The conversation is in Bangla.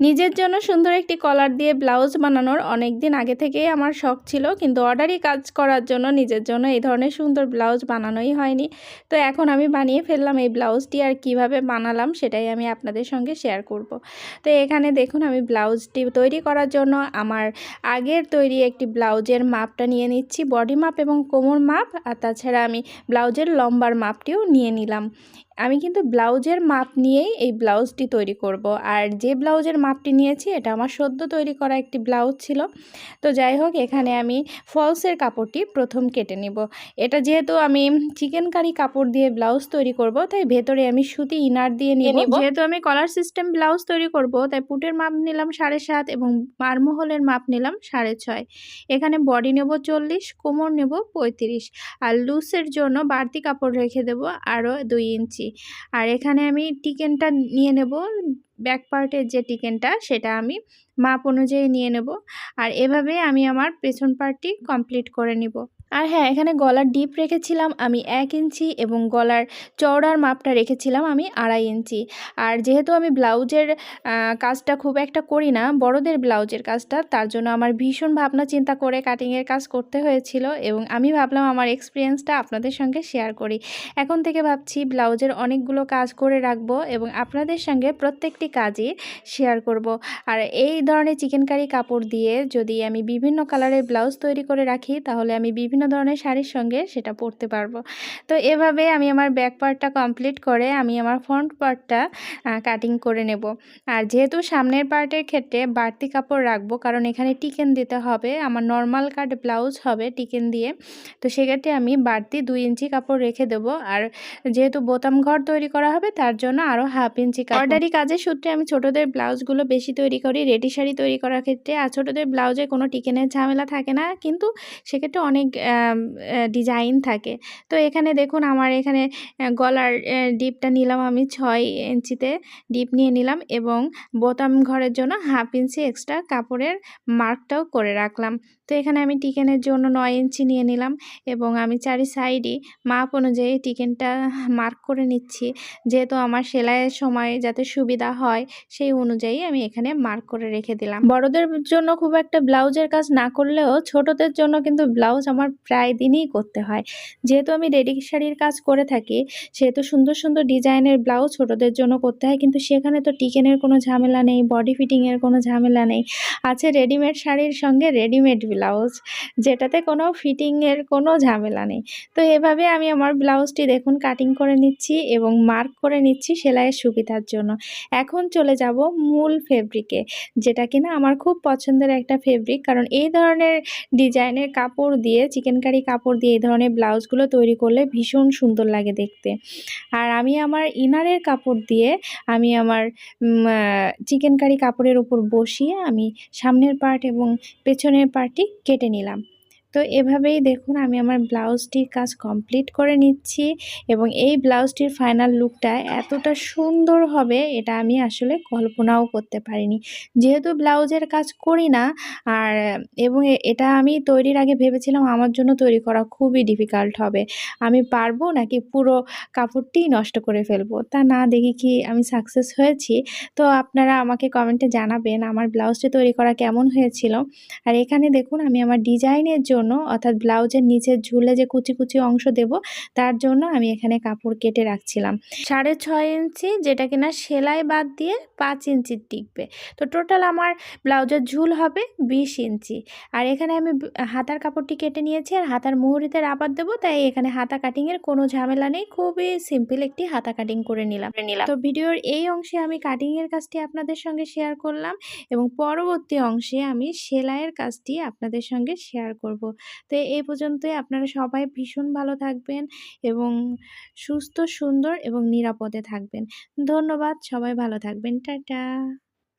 নিজের জন্য সুন্দর একটি কলার দিয়ে ব্লাউজ বানানোর অনেক দিন আগে থেকেই আমার শখ ছিল, কিন্তু অর্ডারই কাজ করার জন্য নিজের জন্য এই ধরনের সুন্দর ব্লাউজ বানানোই হয়নি। তো এখন আমি বানিয়ে ফেললাম এই ব্লাউজটি আর কীভাবে বানালাম সেটাই আমি আপনাদের সঙ্গে শেয়ার করব। তো এখানে দেখুন আমি ব্লাউজটি তৈরি করার জন্য আমার আগের তৈরি একটি ব্লাউজের মাপটা নিয়ে নিচ্ছি বডি মাপ এবং কোমর মাপ, আর তাছাড়া আমি ব্লাউজের লম্বার মাপটিও নিয়ে নিলাম। আমি কিন্তু ব্লাউজের মাপ নিয়েই এই ব্লাউজটি তৈরি করব। আর যে ব্লাউজের মাপটি নিয়েছি এটা আমার সদ্য তৈরি করা একটি ব্লাউজ ছিল। তো যাই হোক এখানে আমি ফলসের কাপড়টি প্রথম কেটে নিব। এটা যেহেতু আমি চিকেন কারি কাপড় দিয়ে ব্লাউজ তৈরি করব তাই ভেতরে আমি সুতি ইনার দিয়ে নিয়ে নিব। যেহেতু আমি কলার সিস্টেম ব্লাউজ তৈরি করব তাই পুটের মাপ নিলাম সাড়ে সাত এবং মারমহলের মাপ নিলাম সাড়ে ছয়। এখানে বডি নেব চল্লিশ কোমর নেব পঁয়ত্রিশ। আর লুসের জন্য বাড়তি কাপড় রেখে দেব আরও দুই ইঞ্চি। আর এখানে আমি টিকেনটা নিয়ে নেব ব্যাক পার্টের যে টিকেনটা সেটা আমি মাপ অনুযায়ী নিয়ে নেব। আর এভাবে আমি আমার পেছন পার্টটি কমপ্লিট করে নিব। আর হ্যাঁ এখানে গলার ডিপ রেখেছিলাম আমি এক ইঞ্চি এবং গলার চওড়ার মাপটা রেখেছিলাম আমি আড়াই ইঞ্চি। আর যেহেতু আমি ব্লাউজের কাজটা খুব একটা করি না, বড়দের ব্লাউজের কাজটা, তার জন্য আমার ভীষণ ভাবনা চিন্তা করে কাটিংয়ের কাজ করতে হয়েছিল এবং আমি ভাবলাম আমার এক্সপিরিয়েন্সটা আপনাদের সঙ্গে শেয়ার করি। এখন থেকে ভাবছি ব্লাউজের অনেকগুলো কাজ করে রাখব এবং আপনাদের সঙ্গে প্রত্যেকটি কাজই শেয়ার করব। আর এই ধরনের চিকেনকারি কাপড় দিয়ে যদি আমি বিভিন্ন কালারের ব্লাউজ তৈরি করে রাখি, তাহলে আমি বিভিন্ন বিভিন্ন ধরনের শাড়ির সঙ্গে সেটা পরতে পারব। তো এভাবে আমি আমার ব্যাক পার্টটা কমপ্লিট করে আমি আমার ফ্রন্ট পার্টটা কাটিং করে নেব। আর যেহেতু সামনের পার্টের ক্ষেত্রে বাড়তি কাপড় রাখব, কারণ এখানে টিকেন দিতে হবে, আমার নর্মাল কাট ব্লাউজ হবে টিকেন দিয়ে, তো সেক্ষেত্রে আমি বাড়তি দুই ইঞ্চি কাপড় রেখে দেব। আর যেহেতু বোতাম ঘর তৈরি করা হবে, তার জন্য আরও হাফ ইঞ্চি অর্ডারি কাজের সূত্রে আমি ছোটোদের ব্লাউজগুলো বেশি তৈরি করি রেডি শাড়ি তৈরি করার ক্ষেত্রে। আর ছোটোদের ব্লাউজে কোনো টিকেনের ঝামেলা থাকে না, কিন্তু সেক্ষেত্রে অনেক ডিজাইন থাকে। তো এখানে দেখুন আমার এখানে গলার ডিপটা নিলাম আমি ছয় ইঞ্চিতে। ডিপ নিয়ে নিলাম এবং বোতাম ঘরের জন্য হাফ ইঞ্চি এক্সট্রা কাপড়ের মার্কটাও করে রাখলাম। তো এখানে আমি টিকেনের জন্য নয় ইঞ্চি নিয়ে নিলাম এবং আমি চারি সাইডই মাপ অনুযায়ী টিকেনটা মার্ক করে নিচ্ছি। যেহেতু আমার সেলাইয়ের সময় যাতে সুবিধা হয়, সেই অনুযায়ী আমি এখানে মার্ক করে রেখে দিলাম। বড়দের জন্য খুব একটা ব্লাউজের কাজ না করলেও ছোটদের জন্য কিন্তু ব্লাউজ আমার প্রায় দিনই করতে হয়। যেহেতু আমি রেডি শাড়ির কাজ করে থাকি, সেহেতু সুন্দর সুন্দর ডিজাইনের ব্লাউজ ছোটদের জন্য করতে হয়, কিন্তু সেখানে তো টিকেনের কোনো ঝামেলা নেই, বডি ফিটিংয়ের কোনো ঝামেলা নেই। আছে রেডিমেড শাড়ির সঙ্গে রেডিমেড ব্লাউজ যেটাতে কোনো ফিটিংয়ের কোনো ঝামেলা নেই। তো এভাবে আমি আমার ব্লাউজটি দেখুন কাটিং করে নিচ্ছি এবং মার্ক করে নিচ্ছি সেলাইয়ের সুবিধার জন্য। এখন চলে যাব মূল ফেব্রিকে যেটা কিনা আমার খুব পছন্দের একটা ফেব্রিক কারণ এই ধরনের ডিজাইনের কাপড় দিয়ে চিকেন কারি কাপড় দিয়ে এই ধরনের ব্লাউজগুলো তৈরি করলে ভীষণ সুন্দর লাগে দেখতে। আর আমি আমার ইনারের কাপড় দিয়ে আমি আমার চিকেন কারি কাপড়ের উপর বসিয়ে আমি সামনের পার্ট এবং পেছনের পার্টটি কেটে নিলাম। তো এভাবেই দেখুন আমি আমার ব্লাউজটির কাজ কমপ্লিট করে নিচ্ছি এবং এই ব্লাউজটির ফাইনাল লুকটা এতটা সুন্দর হবে এটা আমি আসলে কল্পনাও করতে পারিনি। যেহেতু ব্লাউজের কাজ করি না, আর এবং এটা আমি তৈরির আগে ভেবেছিলাম আমার জন্য তৈরি করা খুবই ডিফিকাল্ট হবে। আমি পারব নাকি পুরো কাপড়টি নষ্ট করে ফেলব? তা না, দেখি কি আমি সাকসেস হয়েছি। তো আপনারা আমাকে কমেন্টে জানাবেন আমার ব্লাউজটি তৈরি করা কেমন হয়েছিল। আর এখানে দেখুন আমি আমার ডিজাইনের জন্য জন্য অর্থাৎ ব্লাউজের নিচের ঝুলে যে কুচি কুচি অংশ দেব তার জন্য আমি এখানে কাপড় কেটে রাখছিলাম। সাড়ে ছয় ইঞ্চি যেটা কিনা সেলাই বাদ দিয়ে পাঁচ ইঞ্চির টিকবে। তো টোটাল আমার ব্লাউজের ঝুল হবে বিশ ইঞ্চি। আর এখানে আমি হাতার কাপড়টি কেটে নিয়েছি আর হাতার মুহুরিতে রাবার দেবো তাই এখানে হাতা কাটিংয়ের কোনো ঝামেলা নেই খুবই সিম্পল একটি হাতা কাটিং করে নিলাম। নিলাম। তো ভিডিওর এই অংশে আমি কাটিংয়ের কাজটি আপনাদের সঙ্গে শেয়ার করলাম এবং পরবর্তী অংশে আমি সেলাইয়ের কাজটি আপনাদের সঙ্গে শেয়ার করব। তো এই পর্যন্তই। আপনারা সবাই ভীষণ ভালো থাকবেন এবং সুস্থ, সুন্দর এবং নিরাপদে থাকবেন। ধন্যবাদ, সবাই ভালো থাকবেন। টাটা।